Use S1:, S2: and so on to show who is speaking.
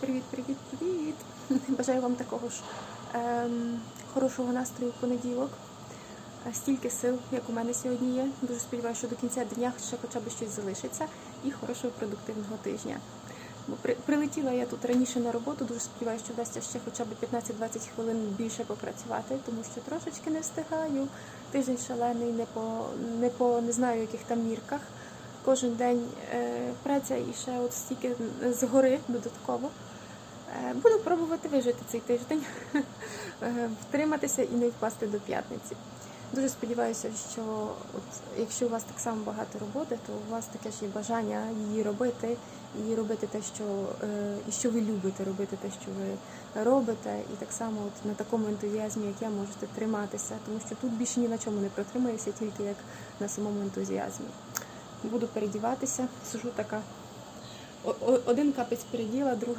S1: Привіт, привіт, привіт! Бажаю вам такого ж ем, хорошого настрою в понеділок. Е, Стільки сил, як у мене сьогодні є. Дуже сподіваюся, що до кінця дня ще хоча б щось залишиться і хорошого продуктивного тижня. Бо при, прилетіла я тут раніше на роботу, дуже сподіваюся, що вдасться ще хоча б 15-20 хвилин більше попрацювати, тому що трошечки не встигаю. Тиждень шалений, не по не по не знаю яких там мірках. Кожен день е, праця і ще от стільки згори додатково. Е, Буду пробувати вижити цей тиждень, е, втриматися і не впасти до п'ятниці. Дуже сподіваюся, що от, якщо у вас так само багато роботи, то у вас таке ж є бажання її робити, і робити те, що, е, що ви любите, робити те, що ви робите, і так само от, на такому ентузіазмі, як я, можете триматися, тому що тут більше ні на чому не протримаюся, тільки як на самому ентузіазмі. Буду передіватися, сижу така. Один капець переділа, другий.